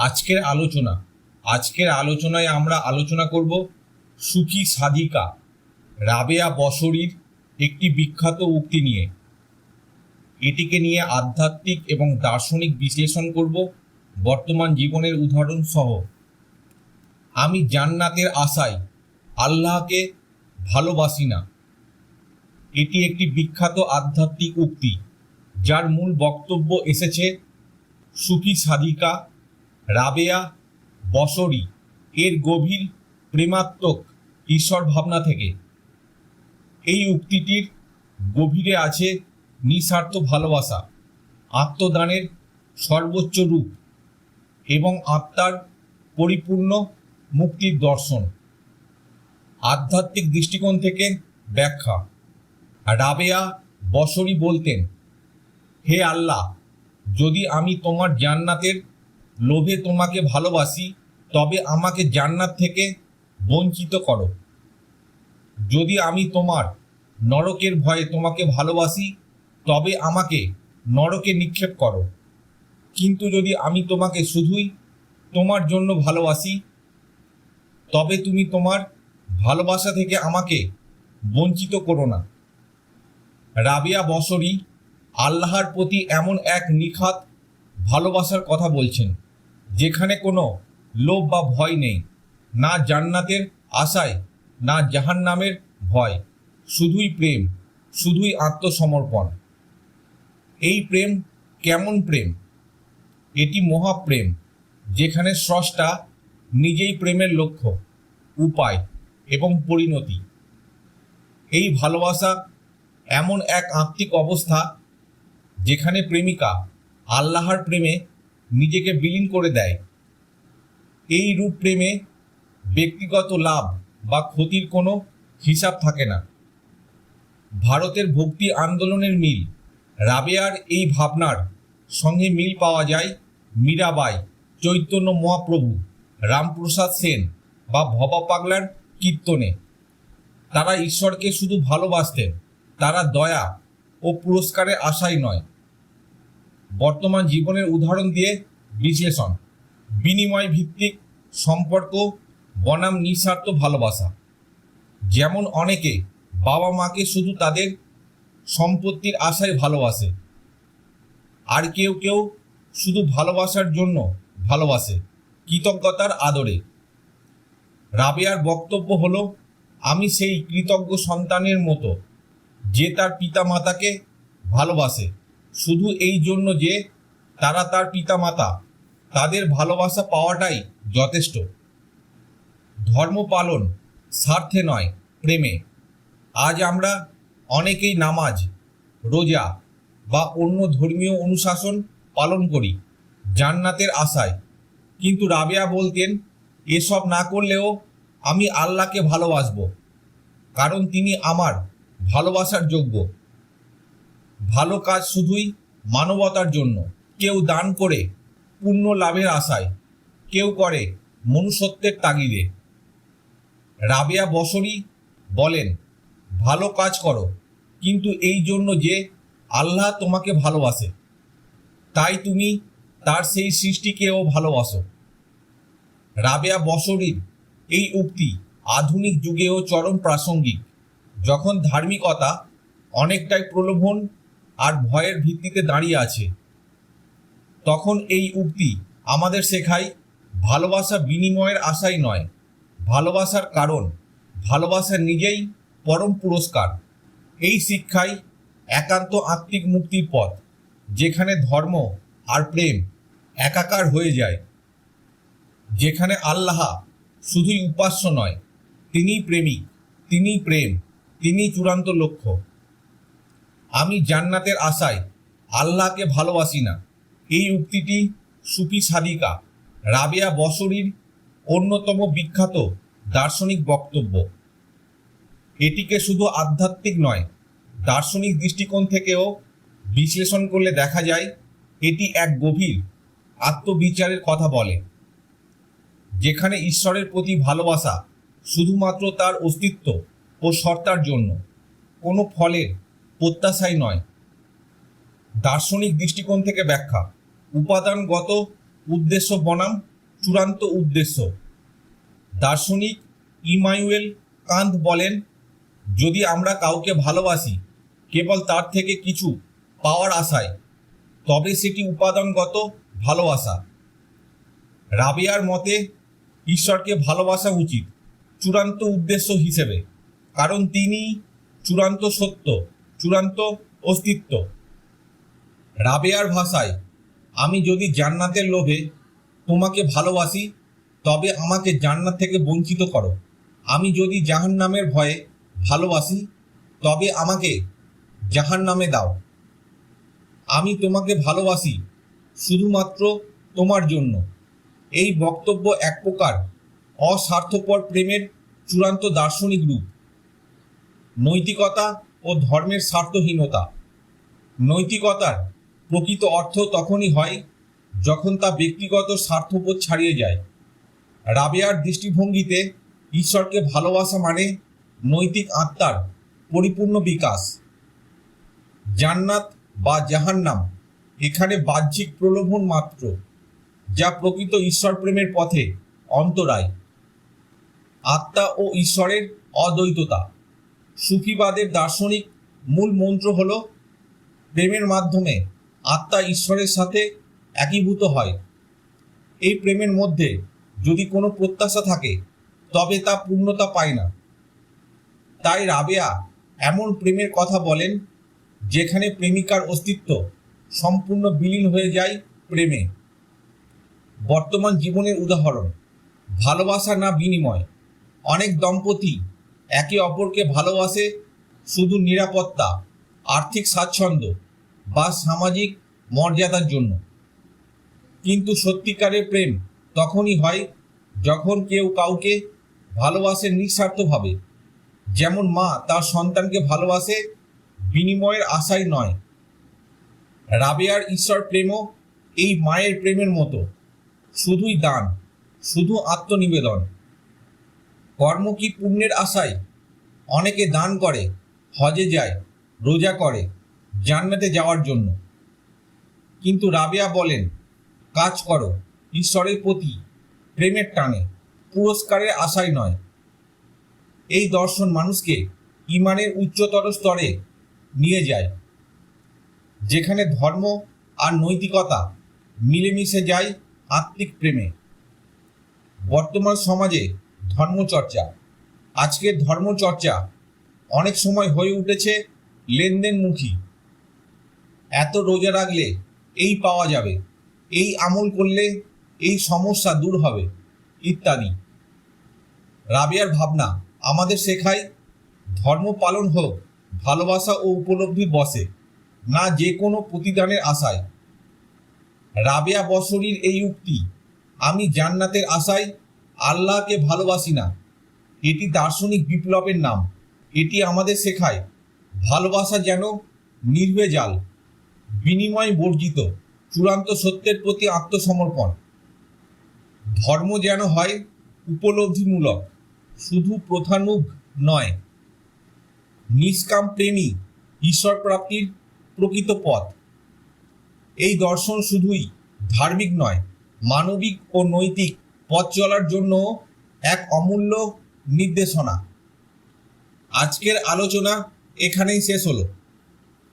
আজকের আলোচনা। আজকের আলোচনায় আমরা আলোচনা করব সুখী সাধিকা, রাবেয়া বসরির একটি বিখ্যাত উক্তি নিয়ে। এটিকে নিয়ে আধ্যাত্মিক এবং দার্শনিক বিশ্লেষণ করব বর্তমান জীবনের উদাহরণ সহ। আমি জান্নাতের আশায় আল্লাহকে ভালোবাসি না। এটি একটি বিখ্যাত আধ্যাত্মিক উক্তি, যার মূল বক্তব্য এসেছে সুখী সাধিকা রাবেয়া বসরি এর গভীর প্রেমাত্মক ঈশ্বর ভাবনা থেকে। এই উক্তিটির গভীরে আছে নিঃস্বার্থ ভালোবাসা, আত্মদানের সর্বোচ্চ রূপ এবং আত্মার পরিপূর্ণ মুক্তির দর্শন। আধ্যাত্মিক দৃষ্টিকোণ থেকে ব্যাখ্যা, রাবেয়া বসরি বলতেন, হে আল্লাহ, যদি আমি তোমার জান্নাতের লোভে তোমাকে ভালোবাসি, তবে আমাকে জান্নাত থেকে বঞ্চিত করো। যদি আমি তোমার নরকের ভয়ে তোমাকে ভালোবাসি, তবে আমাকে নরকে নিক্ষেপ করো। কিন্তু যদি আমি তোমাকে শুধুই তোমার জন্য ভালোবাসি, তবে তুমি তোমার ভালোবাসা থেকে আমাকে বঞ্চিত করো না। রাবিয়া বসরি আল্লাহর প্রতি এমন এক নিখাত ভালোবাসার কথা বলছেন। যেখানে কোনো লোভ বা ভয় নেই, না জান্নাতের আশায়, না জাহান্নামের ভয়। শুধুই প্রেম, শুধুই আত্মসমর্পণ। এই প্রেম কেমন প্রেম? এটি মহাপ্রেম, যেখানে স্রষ্টা নিজেই প্রেমের লক্ষ্য, উপায় এবং পরিণতি। এই ভালোবাসা এমন এক আত্মিক অবস্থা, যেখানে প্রেমিকা আল্লাহর প্রেমে নিজেকে বিলীন করে দেয়। এই রূপ প্রেমে ব্যক্তিগত লাভ বা ক্ষতির কোনো হিসাব থাকে না। ভারতের ভক্তি আন্দোলনের মিল, রাবেয়ার এই ভাবনার সঙ্গে মিল পাওয়া যায় মীরাবাই, চৈতন্য মহাপ্রভু, রামপ্রসাদ সেন বা ভবা পাগলার কীর্তনে। তারা ঈশ্বরকে শুধু ভালোবাসতেন, তারা দয়া ও পুরস্কারের আশাই নয়। বর্তমান জীবনের উদাহরণ দিয়ে বিশ্লেষণ। বিনিময় ভিত্তিক সম্পর্ক, বনাম নিঃস্বার্থ ভালোবাসা। যেমন অনেকে বাবা মাকে শুধু তাদের সম্পত্তির আশায় ভালোবাসে, আর কেউ কেউ শুধু ভালোবাসার জন্য ভালোবাসে, কৃতজ্ঞতার আদরে। রাবেয়ার বক্তব্য হলো, আমি সেই কৃতজ্ঞ সন্তানের মতো, যে তার পিতা মাতাকে ভালোবাসে। শুধু এই জন্য যে তারা তার পিতামাতা, তাদের ভালোবাসা পাওয়াটাই যথেষ্ট। ধর্ম পালন স্বার্থে নয়, প্রেমে। আজ আমরা অনেকেই নামাজ, রোজা বা অন্য ধর্মীয় অনুশাসন পালন করি, জান্নাতের আশায়। কিন্তু রাবেয়া বলতেন, এসব না করলেও আমি আল্লাহকে ভালোবাসব, কারণ তিনি আমার ভালোবাসার যোগ্য। ভালো কাজ শুধুই মানবতার জন্য। কেউ দান করে পুণ্য লাভের আশায়, কেউ করে মনুষ্যত্বের তাগিদে। রাবেয়া বসরি বলেন, ভালো কাজ করো, কিন্তু এই জন্য যে আল্লাহ তোমাকে ভালোবাসে, তাই তুমি তার সেই সৃষ্টিকেও ভালোবাসো। রাবেয়া বসরির এই উক্তি আধুনিক যুগেও চরম প্রাসঙ্গিক, যখন ধার্মিকতা অনেকটাই প্রলোভন আর ভয়ের ভিত্তিতে দাঁড়িয়ে আছে। তখন এই উক্তি আমাদের শেখায়, ভালোবাসা বিনিময়ের আশাই নয়, ভালোবাসার কারণ, ভালোবাসা নিজেই পরম পুরস্কার। এই শিক্ষাই একান্ত আত্মিক মুক্তির পথ, যেখানে ধর্ম আর প্রেম একাকার হয়ে যায়। যেখানে আল্লাহ শুধুই উপাস্য নয়, তিনিই প্রেমিক, তিনিই প্রেম, তিনিই চূড়ান্ত লক্ষ্য। আমি জান্নাতের আশায় আল্লাহকে ভালোবাসি না। এই উক্তিটি সুফি সাদিকা রাবেয়া বসরির অন্যতম বিখ্যাত দার্শনিক বক্তব্য। এটিকে শুধু আধ্যাত্মিক নয়, দার্শনিক দৃষ্টিকোণ থেকেও বিশ্লেষণ করলে দেখা যায়, এটি এক গভীর আত্মবিচারের কথা বলে, যেখানে ঈশ্বরের প্রতি ভালোবাসা শুধুমাত্র তার অস্তিত্ব ও সত্তার জন্য। কোনো ফলের প্রত্যাশাই নয়। দার্শনিক দৃষ্টিকোণ থেকে ব্যাখ্যা। উপাদানগত উদ্দেশ্য বনাম, চূড়ান্ত উদ্দেশ্য। দার্শনিক ইমানুয়েল কান্ত বলেন, যদি আমরা কাউকে ভালোবাসি, কেবল তার থেকে কিছু পাওয়ার আশায়, তবে সেটি উপাদানগত ভালোবাসা। রাবিয়ার মতে, ঈশ্বরকে ভালোবাসা উচিত চূড়ান্ত উদ্দেশ্য হিসেবে, কারণ তিনি চূড়ান্ত সত্য। চূড়ান্ত অস্তিত্ব। রাবেয়ার ভাষায়, আমি যদি জান্নাতের লোভে তোমাকে ভালোবাসি, তবে আমাকে জান্নাত থেকে বঞ্চিত করো। আমি যদি জাহান্নামের ভয়ে ভালোবাসি, তবে আমাকে জাহান্নামে দাও। আমি তোমাকে ভালোবাসি শুধুমাত্র তোমার জন্য। এই বক্তব্য এক প্রকার অস্বার্থপর প্রেমের চূড়ান্ত দার্শনিক রূপ। নৈতিকতা ও ধর্মের স্বার্থহীনতা। নৈতিকতার প্রকৃত অর্থ তখনই হয় যখন তা ব্যক্তিগত স্বার্থবোধ ছাড়িয়ে যায়। রাবেয়ার দৃষ্টিভঙ্গিতে ঈশ্বরকে ভালোবাসা মানে নৈতিক আত্মার পরিপূর্ণ বিকাশ। জান্নাত বা জাহান্নাম এখানে বাহ্যিক প্রলোভন মাত্র, যা প্রকৃত ঈশ্বর প্রেমের পথে অন্তরায়। আত্মা ও ঈশ্বরের অদ্বৈততা। সুফিবাদের দার্শনিক মূল মন্ত্র হল, প্রেমের মাধ্যমে আত্মা ঈশ্বরের সাথে একীভূত হয়। এই প্রেমের মধ্যে যদি কোনো প্রত্যাশা থাকে, তবে তা পূর্ণতা পায় না। তাই রাবেয়া এমন প্রেমের কথা বলেন, যেখানে প্রেমিকার অস্তিত্ব সম্পূর্ণ বিলীন হয়ে যায় প্রেমে। বর্তমান জীবনের উদাহরণ, ভালোবাসা না বিনিময়, অনেক দম্পতি একে অপরকে ভালোবাসে শুধু নিরাপত্তা, আর্থিক স্বাচ্ছন্দ্য বা সামাজিক মর্যাদার জন্য। কিন্তু সত্যিকারের প্রেম তখনই হয় যখন কেউ কাউকে ভালোবাসে নিঃস্বার্থভাবে। যেমন মা তার সন্তানকে ভালোবাসে বিনিময়ের আশাই নয়। রাবেয়ার ঈশ্বর প্রেমও এই মায়ের প্রেমের মতো। শুধুই দান, শুধু আত্মনিবেদন। কর্ম কি পুণ্যের আশায় অনেকে দান করে, হজে যায়, রোজা করে, জান্নাতে যাওয়ার জন্য। কিন্তু রাবেয়া বলেন, কাজ করো, ঈশ্বরের প্রতি প্রেমের টানে, পুরস্কারের আশায় নয়। এই দর্শন মানুষকে ইমানের উচ্চতর স্তরে নিয়ে যায়, যেখানে ধর্ম আর নৈতিকতা মিলেমিশে যায় আত্মিক প্রেমে। বর্তমান সমাজে ধর্মচর্চা। আজকের ধর্মচর্চা অনেক সময় হয়ে উঠেছে লেনদেনমুখী। এত রোজা রাখলে এই পাওয়া যাবে, এই আমল করলে এই সমস্যা দূর হবে, ইত্যাদি। রাবিয়ার ভাবনা, আমাদের শেখায় ধর্ম পালন হোক, ভালোবাসা ও উপলব্ধির বসে, না যে কোনো প্রতিদানের আশায়। রাবেয়া বসরির এই উক্তি, আমি জান্নাতের আশায় আল্লাহকে ভালোবাসি না। এটি দার্শনিক বিপ্লবের নাম। এটি আমাদের শেখায়, ভালোবাসা যেন নির্ভেজাল, বিনিময় বর্জিত, চূড়ান্ত সত্যের প্রতি আত্মসমর্পণ। ধর্ম যেন হয় উপলব্ধিমূলক, শুধু প্রথানুগ নয়। নিষ্কাম প্রেমী ঈশ্বর প্রাপ্তির প্রকৃত পথ। এই দর্শন শুধুই ধার্মিক নয়, মানবিক ও নৈতিক পথ চলার জন্য এক অমূল্য নির্দেশনা। আজকের আলোচনা এখানেই শেষ হলো।